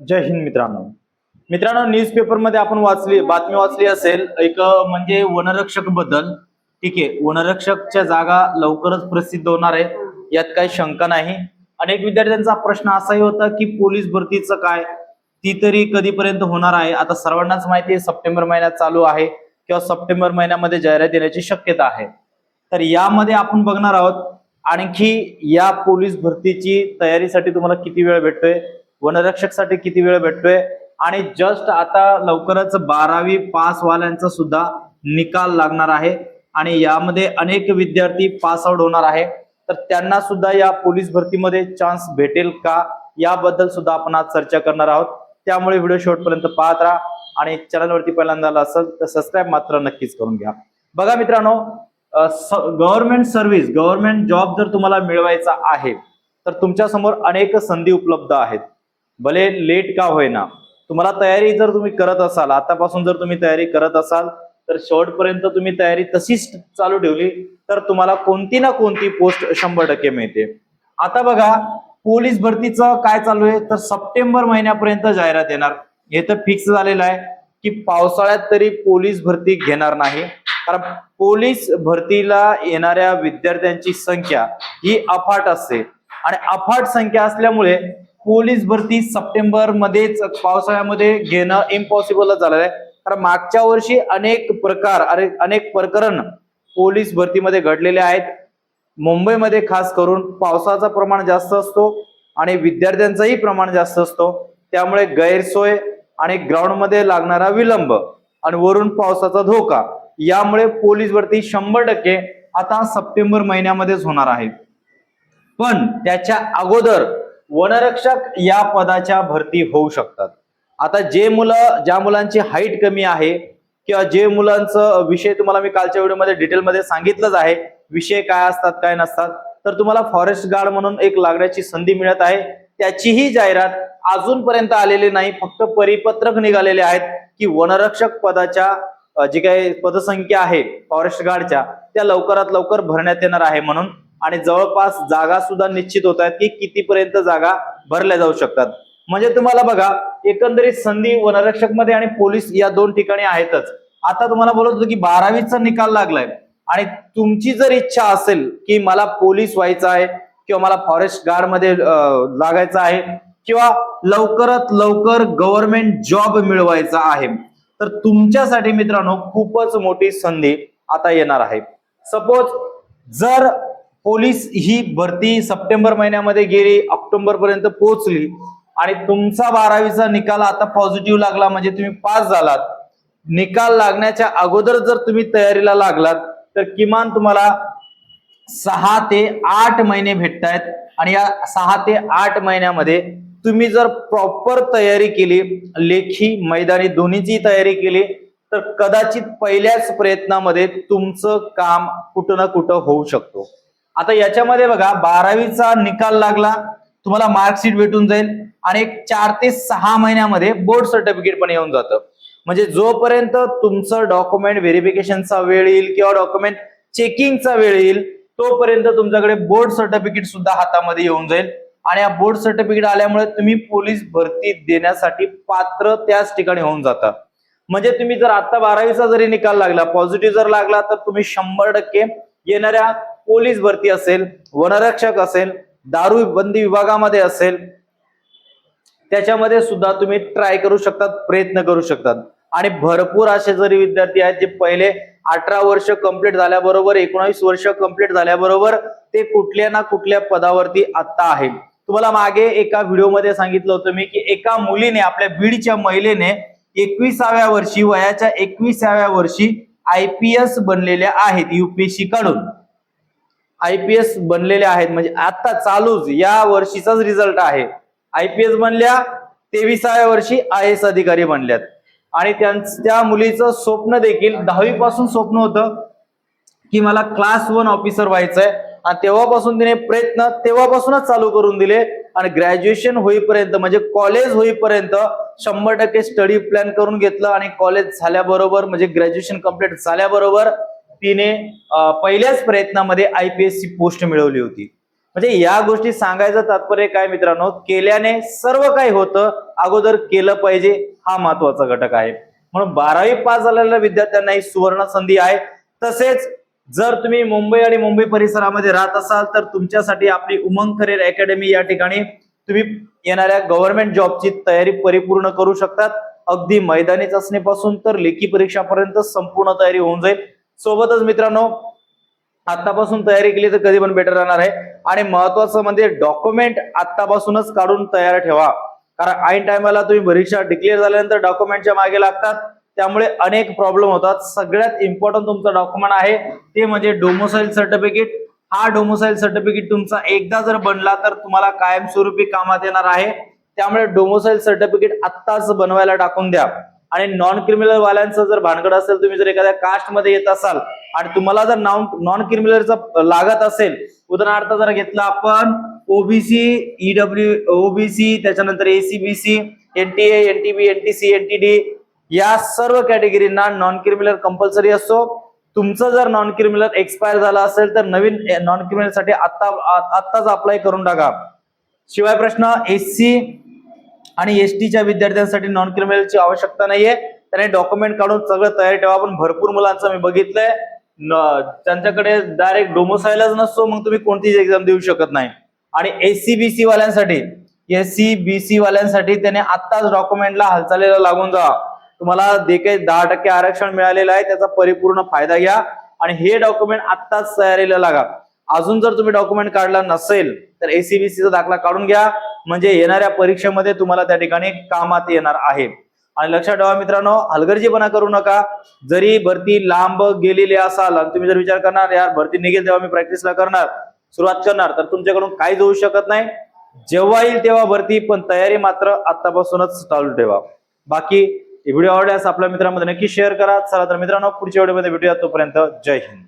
जय हिंद मित्रांनो. मित्रांनो न्यूजपेपरमध्ये आपण वाचली बातमी वाचली असेल एक म्हणजे वनरक्षकबद्दल ठीक आहे वनरक्षकच्या जागा लवकरच प्रसिद्ध होणार आहेत यात काही शंका नाही. अनेक विद्यार्थ्यांचा प्रश्न असाही होता की पोलीस भरतीचं काय? ती तरी कधीपर्यंत होणार आहे? आता सर्वांनाच माहिती आहे सप्टेंबर महिन्यात चालू आहे किंवा सप्टेंबर महिन्यामध्ये जाहिरात येण्याची शक्यता आहे. तर यामध्ये आपण बघणार आहोत आणखी या पोलीस भरतीची तयारीसाठी तुम्हाला किती वेळ भेटतोय? वनरक्षकसाठी किती वेळ भेटतोय? आणि जस्ट आता लवकरच बारावी पास वाल्यांचा सुद्धा निकाल लागणार आहे. आणि यामध्ये अनेक विद्यार्थी पास आउट होणार आहे. तर त्यांना सुद्धा या पोलीस भरतीमध्ये चान्स भेटेल का? याबद्दल सुद्धा आपण आज चर्चा करणार आहोत. त्यामुळे व्हिडिओ शेवटपर्यंत पाहत राहा. आणि चॅनलवरती पहिल्यांदा असेल तर सबस्क्राईब मात्र नक्कीच करून घ्या. बघा मित्रांनो गव्हर्नमेंट सर्व्हिस गव्हर्नमेंट जॉब जर तुम्हाला मिळवायचा आहे तर तुमच्यासमोर अनेक संधी उपलब्ध आहेत. भले लेट का होईना. तुम्हाला तयारी जर तुम्ही करत असाल आतापासून जर तुम्ही तयारी करत असाल तर शेवटपर्यंत तुम्ही तयारी तशीच चालू ठेवली तर तुम्हाला कोणती ना कोणती पोस्ट शंभर टक्के मिळते. आता बघा पोलीस भरतीचं काय चालू आहे? तर सप्टेंबर महिन्यापर्यंत जाहिरात येणार. हे तर फिक्स झालेलं आहे की पावसाळ्यात तरी पोलीस भरती घेणार नाही. कारण पोलीस भरतीला येणाऱ्या विद्यार्थ्यांची संख्या ही अफाट असते. आणि अफाट संख्या असल्यामुळे पोलीस भरती सप्टेंबर मध्येच पावसाळ्यामध्ये घेणं इम्पॉसिबलच झालेलं आहे. कारण मागच्या वर्षी अनेक प्रकार अरे अनेक प्रकरण पोलीस भरतीमध्ये घडलेले आहेत. मुंबईमध्ये खास करून पावसाचं प्रमाण जास्त असतो आणि विद्यार्थ्यांचंही प्रमाण जास्त असतो. त्यामुळे गैरसोय आणि ग्राउंडमध्ये लागणारा विलंब आणि वरून पावसाचा धोका यामुळे पोलीस भरती शंभर टक्के आता सप्टेंबर महिन्यामध्येच होणार आहे. पण त्याच्या अगोदर वनरक्षक या पदाच्या भरती होऊ शकतात. आता जे मुलं ज्या मुलांची हाईट कमी आहे किंवा जे मुलांचं विषय तुम्हाला मी कालच्या व्हिडिओमध्ये डिटेलमध्ये सांगितलंच आहे विषय काय असतात काय नसतात तर तुम्हाला फॉरेस्ट गार्ड म्हणून एक लागण्याची संधी मिळत आहे. त्याचीही जाहिरात अजूनपर्यंत आलेली नाही फक्त परिपत्रक निघालेले आहेत की वनरक्षक पदाच्या जी काही पदसंख्या आहे फॉरेस्ट गार्डच्या त्या लवकरात लवकर भरण्यात येणार आहे म्हणून आणि जवळपास जागा सुद्धा निश्चित होत आहेत की कितीपर्यंत जागा भरल्या जाऊ शकतात. म्हणजे तुम्हाला बघा एकंदरीत संधी वनरक्षकमध्ये आणि पोलीस या दोन ठिकाणी आहेतच. आता तुम्हाला बोलत होतो की बारावीचा निकाल लागलाय. आणि तुमची जर इच्छा असेल की मला पोलीस व्हायचं आहे किंवा मला फॉरेस्ट गार्डमध्ये लागायचं आहे किंवा लवकरात लवकर गव्हर्नमेंट जॉब मिळवायचा आहे तर तुमच्यासाठी मित्रांनो खूपच मोठी संधी आता येणार आहे. सपोज जर पोलीस ही भरती सप्टेंबर महिन्यामध्ये गेली ऑक्टोबर पर्यंत पोहोचली. आणि तुमचा बारावीचा निकाल आता पॉझिटिव्ह लागला म्हणजे तुम्ही पास झालात. निकाल लागण्याच्या अगोदर जर तुम्ही तयारीला लागलात तर किमान तुम्हाला सहा ते आठ महिने भेटतायत. आणि या सहा ते आठ महिन्यामध्ये तुम्ही जर प्रॉपर तयारी केली लेखी मैदानी दोन्हीची तयारी केली तर कदाचित पहिल्याच प्रयत्नामध्ये तुमचं काम कुठं ना कुठं होऊ शकतो. आता याच्यामध्ये बघा बारावीचा निकाल लागला तुम्हाला मार्कशीट भेटून जाईल आणि एक चार ते सहा महिन्यामध्ये बोर्ड सर्टिफिकेट पण येऊन जातं. म्हणजे जोपर्यंत तुमचं डॉक्युमेंट व्हेरिफिकेशनचा वेळ येईल किंवा डॉक्युमेंट चेकिंगचा वेळ येईल तोपर्यंत तुमच्याकडे बोर्ड सर्टिफिकेट सुद्धा हातामध्ये येऊन जाईल. आणि या बोर्ड सर्टिफिकेट आल्यामुळे तुम्ही पोलीस भरती देण्यासाठी पात्र त्याच ठिकाणी होऊन जाता. म्हणजे तुम्ही जर आता बारावीचा जरी निकाल लागला पॉझिटिव्ह जर लागला तर तुम्ही शंभर टक्के येणाऱ्या पोलीस भरती असेल वनरक्षक असेल दारू बंदी विभागामध्ये असेल त्याच्यामध्ये सुद्धा तुम्ही ट्राय करू शकतात प्रयत्न करू शकतात. आणि भरपूर असे जरी विद्यार्थी आहेत जे पहिले अठरा वर्ष कंप्लीट झाल्याबरोबर एकोणावीस वर्ष कंप्लीट झाल्याबरोबर ते कुठल्या ना कुठल्या पदावरती आता आहे तुम्हाला मागे एका व्हिडिओमध्ये सांगितलं होतं मी की एका मुलीने आपल्या बीडच्या महिलेने एकविसाव्या वर्षी वयाच्या एकविसाव्या वर्षी आय पी एस बनलेल्या आहेत युपीएससी कडून. आय पी एस आहेत. म्हणजे आता चालूच या वर्षीचाच रिझल्ट आहे. आय पी एस बनल्या तेविसाव्या वर्षी आय एस अधिकारी बनल्यात. आणि त्यांच- त्या मुलीचं स्वप्न देखील दहावी पासून स्वप्न होतं की मला क्लास वन ऑफिसर व्हायचंय. आणि तेव्हापासून तिने प्रयत्न तेव्हापासूनच चालू करून दिले. आणि ग्रॅज्युएशन होईपर्यंत म्हणजे कॉलेज होईपर्यंत शंभर टक्के स्टडी प्लॅन करून घेतलं. आणि कॉलेज झाल्याबरोबर म्हणजे ग्रॅज्युएशन कंप्लीट झाल्याबरोबर तिने पहिल्याच प्रयत्नामध्ये आय पी एस ची पोस्ट मिळवली होती. म्हणजे या गोष्टी सांगायचं तात्पर्य काय मित्रांनो? केल्याने सर्व काही होतं अगोदर केलं पाहिजे हा महत्त्वाचा घटक आहे. म्हणून बारावी पास झालेल्या विद्यार्थ्यांना ही सुवर्ण संधी आहे. तसेच जर तुम्ही मुंबई आणि मुंबई परिसरामध्ये राहत असाल तर तुमच्यासाठी आपली उमंग करिअर अकॅडमी या ठिकाणी तुम्ही येणाऱ्या गव्हर्नमेंट जॉबची तयारी परिपूर्ण करू शकतात. अगदी मैदानी चाचणीपासून तर लेखी परीक्षापर्यंत संपूर्ण तयारी होऊन जाईल. सोबतच मित्रांनो आतापासून तयारी केली तर कधी पण बेटर राहणार आहे. आणि महत्वाचं म्हणजे डॉक्युमेंट आतापासूनच काढून तयार ठेवा. कारण ऐन टायमाला तुम्ही परीक्षा डिक्लेअर झाल्यानंतर डॉक्युमेंटच्या मागे लागतात. त्यामुळे अनेक प्रॉब्लेम होतात. सगळ्यात इम्पॉर्टंट तुमचं डॉक्युमेंट आहे ते म्हणजे डोमोसाईल सर्टिफिकेट हा डोमोसाईल सर्टिफिकेट तुमचा एकदा जर बनला तर तुम्हाला कायमस्वरूपी कामात येणार आहे. त्यामुळे डोमोसाईल सर्टिफिकेट आत्ताच बनवायला टाकून द्या. आणि नॉन क्रिमिनल वाल्यांचं जर भानगड असेल तुम्ही जर एखाद्या कास्टमध्ये येत असाल आणि तुम्हाला जर नॉन नॉन क्रिमिनलचा लागत असेल उदाहरणार्थ जर घेतलं आपण ओबीसी ईडब्ल्यू ओबीसी त्याच्यानंतर SEBC NTA NTB NTC NTD या सर्व कॅटेगरींना नॉन क्रिमिनल कंपल्सरी असतो तुमचं जर नॉन क्रिमिनल एक्सपायर झाला असेल तर नवीन नॉन क्रिमिनलसाठी आत्ता आत्ताच अप्लाय करून टाका. शिवाय प्रश्न एससी आणि एस टीच्या विद्यार्थ्यांसाठी नॉन क्रिमिनलची आवश्यकता नाहीये. त्याने डॉक्युमेंट काढून सगळं तयारी ठेवा. पण भरपूर मुलांचं मी बघितलंय. त्यांच्याकडे डायरेक्ट डोमोसायलाच नसतो मग तुम्ही कोणतीच एक्झाम देऊ शकत नाही. आणि एससीबीसी वाल्यांसाठी एससीबीसी वाल्यांसाठी त्याने आत्ताच डॉक्युमेंटला हालचालीला लागून जा. तुम्हाला देखील दहा टक्के आरक्षण मिळालेलं आहे त्याचा परिपूर्ण फायदा घ्या. आणि हे डॉक्युमेंट आत्ताच तयारीला लागा. अजून जर तुम्ही डॉक्युमेंट काढला नसेल तर एसीबीसीचा दाखला काढून घ्या. म्हणजे येणाऱ्या परीक्षेमध्ये तुम्हाला त्या ठिकाणी कामात येणार आहे आणि लक्षात ठेवा मित्रांनो हलगर्जीपणा करू नका. जरी भरती लांब गेलेली असाल आणि तुम्ही जर विचार करणार यार भरती निघेल तेव्हा मी प्रॅक्टिसला करणार सुरुवात करणार तर तुमच्याकडून काहीच होऊ शकत नाही. जेव्हा येईल तेव्हा भरती पण तयारी मात्र आतापासूनच चालू ठेवा. बाकी व्हिडिओ आवडल्यास आपल्या मित्रांमध्ये नक्की शेअर करा. चला तर मित्रांनो पुढच्या व्हिडिओमध्ये भेटूया. तोपर्यंत जय हिंद.